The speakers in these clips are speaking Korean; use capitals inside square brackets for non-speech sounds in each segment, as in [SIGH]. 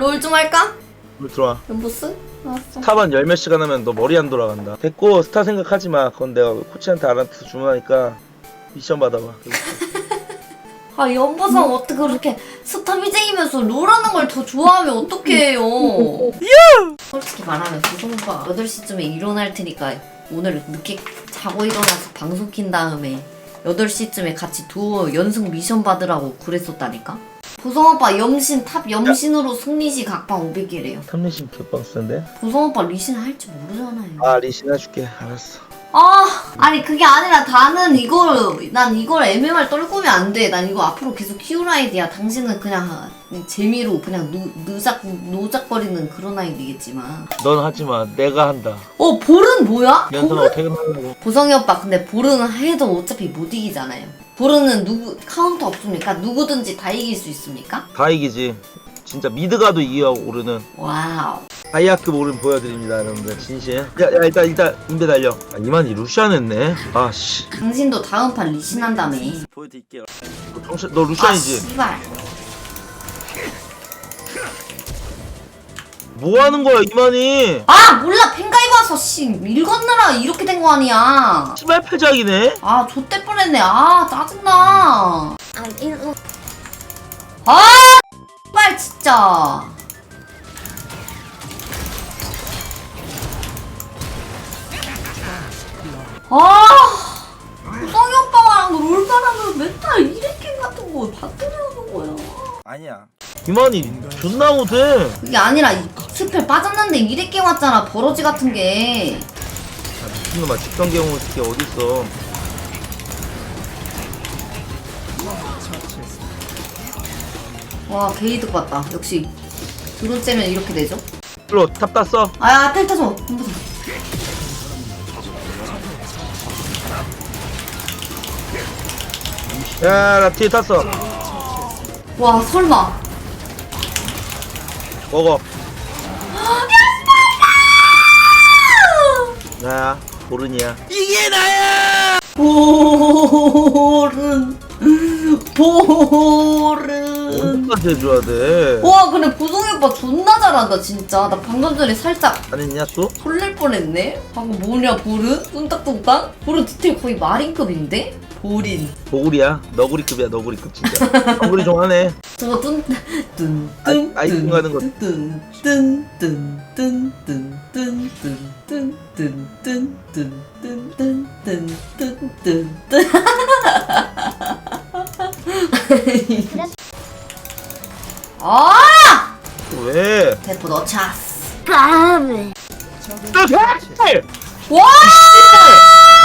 롤 좀 할까? 물 들어와. 연보스? 알았어. 스타만 열 몇 시간 하면 너 머리 안 돌아간다. 됐고 스타 생각하지 마. 그건 내가 코치한테 알아서 주문하니까 미션 받아봐. [LAUGHS] 아 연보성 어떻게 그렇게 스타 BJ면서 롤하는 걸 더 좋아하면 어떡해요? [LAUGHS] 솔직히 말하면 구성 오빠 8시쯤에 일어날 테니까 오늘 늦게 자고 일어나서 방송 킨 다음에 8시쯤에 같이 두어 연승 미션 받으라고 그랬었다니까 보성 오빠 염신 탑 염신으로 승리시 각방 500개래요. 탐내심 개빵 쓰는데? 보성 오빠 리신 할줄 모르잖아요. 아 리신 해줄게. 알았어 아, 아니 그게 아니라 나는 이걸 난 이걸 MMR 떨구면 안 돼. 난 이거 앞으로 계속 키울 아이디야. 당신은 그냥 재미로 그냥 누, 누작 노작거리는 그런 아이디겠지만. 넌 하지마 내가 한다 어, 볼은 뭐야? 연습하고 퇴근하려고 보성이 오빠 근데 볼은 해도 어차피 못 이기잖아요. 볼은 누구 카운터 없습니까? 누구든지 다 이길 수 있습니까? 다 이기지 진짜 미드가도 이겨 오르는 와우. 하이아급 오른 보여드립니다 여러분들 진심 야, 야 일단 일단 인베 달려 아 이만희 루시안 했네 아씨 당신도 다음 판 리신 한다며. 보여드릴게요 정신 너 아, 루시안이지 씨발. 뭐 하는 거야 이만희 아, 몰라. pen가이브 와서 씨 읽었느라 이렇게 된 거 아니야. 시발 패작이네 아, 좆대 뻔했네. 아, 짜증나. 아, 빨 진짜. 아, 우성이 오빠랑 롤바람을 맨날 이래킹 같은 거 받들이 하는 거야. 아니야 이만희 존나 못해 그게 아니라 이 스펠 빠졌는데 이래킹 왔잖아. 버러지 같은 게. 아, 미친놈아 직전 경우 새끼 어딨어 와, 게이득 봤다. 역시. 드론 째면 이렇게 되죠? 일로 탑 땄어 아야, 텔 타서. 한번 야나 뒤에 탔어. 와, 설마. 먹어. 나야 보른이야. 볼은 볼은 언제 까지 해줘야 돼 와 근데 보성이 오빠 존나 잘한다 진짜 나 방금 전에 살짝 안 했냐 또? 설렐 뻔했네 방금 뭐냐 볼은? 뚱딱뚱딱? 볼은 디테일 거의 마린급인데? 볼인 보구리야 너구리급이야 너구리급 진짜 너구리 좀 하네 저거 뚠뚠 아, 아이템 가는 거. 아! 왜? 대포 넣자 네! 와!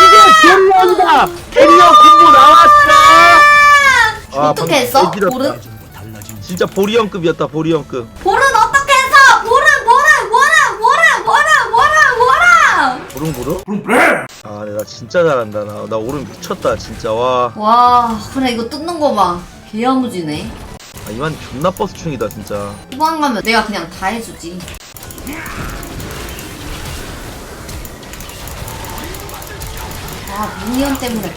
이게 캐리어다! 캐리어 공부 나왔어! 아, 어떻게 방금 했어? 볼은? 진짜 보리형급이었다 보리형급 볼은 어떻게 했어? 볼은 볼은 볼은 볼은 볼은 볼은 볼은 보름 보름? 보름 아 근데 나 진짜 잘한다 나, 나 오름 미쳤다 진짜 와 와 그래 이거 뜯는 거 봐 개야무지네 아, 이만 존나 버스충이다 진짜. 후반 가면 내가 그냥 다 해주지. 아 미니언 때문에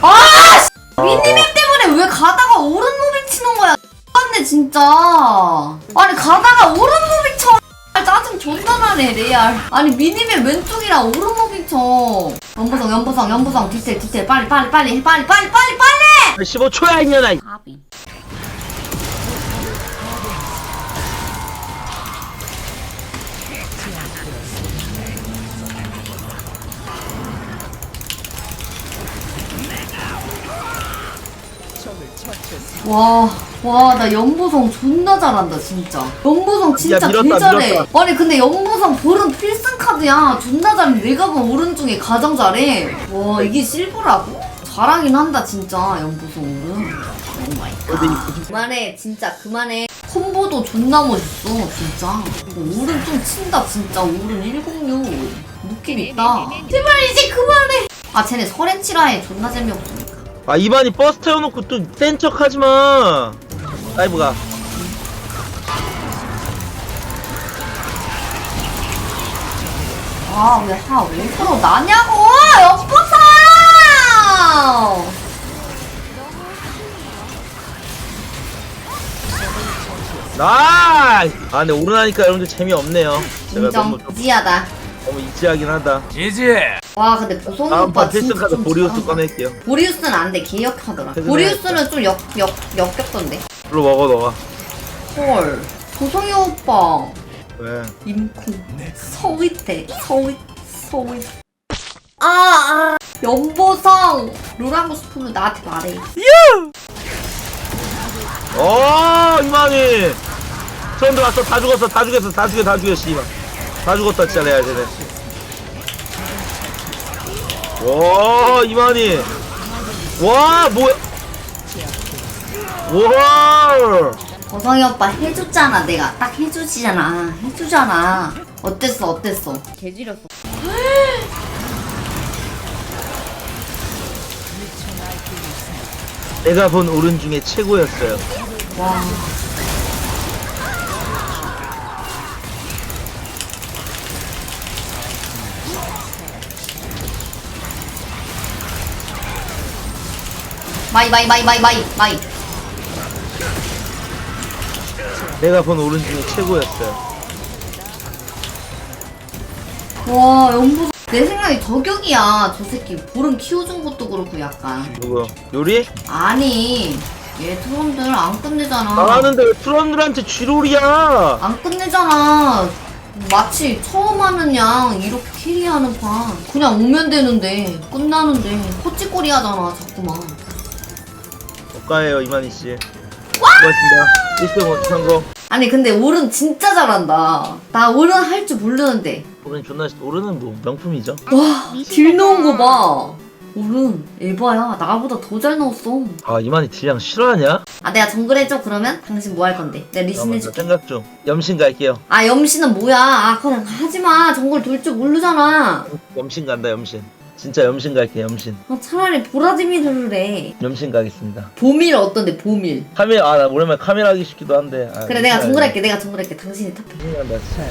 아 씨! 미니언 때문에 왜 가다가 오른 무빙 치는 거야? 맞네 진짜. 아니 가다가 오른 무빙 쳐. 짜증 존나 나네 레알. 아니 미니맨 왼쪽이랑 오른 무빙 쳐. 연보성 연보성 연보성. 디테일 디테일. 빨리 빨리 빨리 빨리 빨리 빨리 빨리! 15초야 이년아 와, 와, 나 연보성 존나 잘한다, 진짜. 연보성 진짜 야, 밀었다, 개 잘해. 밀었다. 아니, 근데 연보성 볼은 필승 카드야. 존나 잘해. 내가 본 오른 중에 가장 잘해. 와, 이게 실버라고? 잘하긴 한다, 진짜, 연보성은. 오마이갓. 그만해, 진짜, 그만해. 콤보도 존나 멋있어, 진짜. 오른 좀 친다, 진짜. 오른 106. 느낌 있다. 제발 이제 그만해. 아, 쟤네 서렌치라에 존나 재미없으니까. 아 이만이 버스 태워놓고 또 센 척 하지마. 라이브가. 아, 왜, 하, 왜 서로 나냐고! 엿보사! 나이스! 아 근데 오른하니까 여러분들 재미없네요. 제가 너무 인정 좀- 지하다. 너무 이지하긴 하다 와 근데 보성이 다음 오빠 판 필승 진짜 카드 좀 보리우스 잘한다. 꺼낼게요. 보리우스는 안돼. 개역하더라. 최근에 보리우스는 좀 역, 역, 역겹던데. 불러 먹어 너가. 헐. 보성이 오빠. 왜? 임쿵 서윗대. 서윗 서윗 아, 아. 연보성. 롤 하고 싶으면 나한테 말해. 어 이만희. 처음 들어왔어. 다 죽었어. 다 죽였어. 다 죽여 다 죽여 씨발. 다 죽었다 진짜 내가 쟤네 와 이만희. 와 뭐야 와. 보성이 오빠 해줬잖아. 내가 딱 해주지잖아. 해주잖아. 어땠어 어땠어? 개지렸어. 내가 본 오른 중에 최고였어요. 와 마이 마이 마이 마이 마이 마이. 내가 본 오른 중에 최고였어요. 와 연보. 내 생각에 저격이야 저 새끼. 보름 키워준 것도 그렇고 약간. 누구? 요리? 아니 얘 트론들 안 끝내잖아. 나가는데 왜 트런들한테 쥐롤이야? 안 끝내잖아. 마치 처음 하는 양 이렇게 캐리하는 판. 그냥 오면 되는데 끝나는데 헛짓거리 하잖아 자꾸만 고가예요 이만희 씨. 고맙습니다. 1등 못한 거? 아니 근데 오른 진짜 잘한다. 나 오른 할 줄 모르는데. 오른 존나 오른은 뭐 명품이죠? 와 딜 넣은 거 봐. 오른 에바야. 나보다 더 잘 넣었어. 아 이만희 딜량 싫어하냐? 아 내가 정글 해줘 그러면? 당신 뭐 할 건데? 내가 리신 잠깐만, 나 해줄게. 생각 좀. 염신 갈게요. 아 염씨는 뭐야? 아 그냥 하지 마. 정글 돌 줄 모르잖아. 염신 간다 염신 진짜 염신 갈게 염신. 아, 차라리 보라지미를 해 염신 가겠습니다. 보밀 어떤데 보밀? 카메라 아나 오랜만에 카메라 하기 싶기도 한데. 아, 그래 내가 진짜 정글 할게 내가 정글 할게. 당신이 탑해. 염신 간다 진짜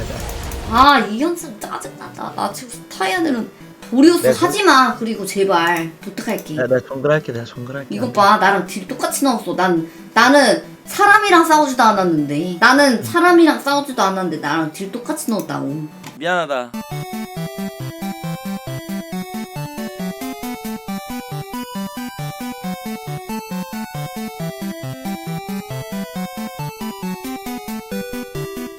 아 이현승 짜증나다. 나 지금 스타이아들은 보리우스 내가 하지마. 그리고 제발 부탁할게. 야, 나 정글 할게 내가 정글 할게. 이것 봐 나랑 딜 똑같이 나왔어. 난 나는 사람이랑 싸우지도 않았는데. 나는 사람이랑 싸우지도 않았는데 나랑 딜 똑같이 넣었다고. 미안하다.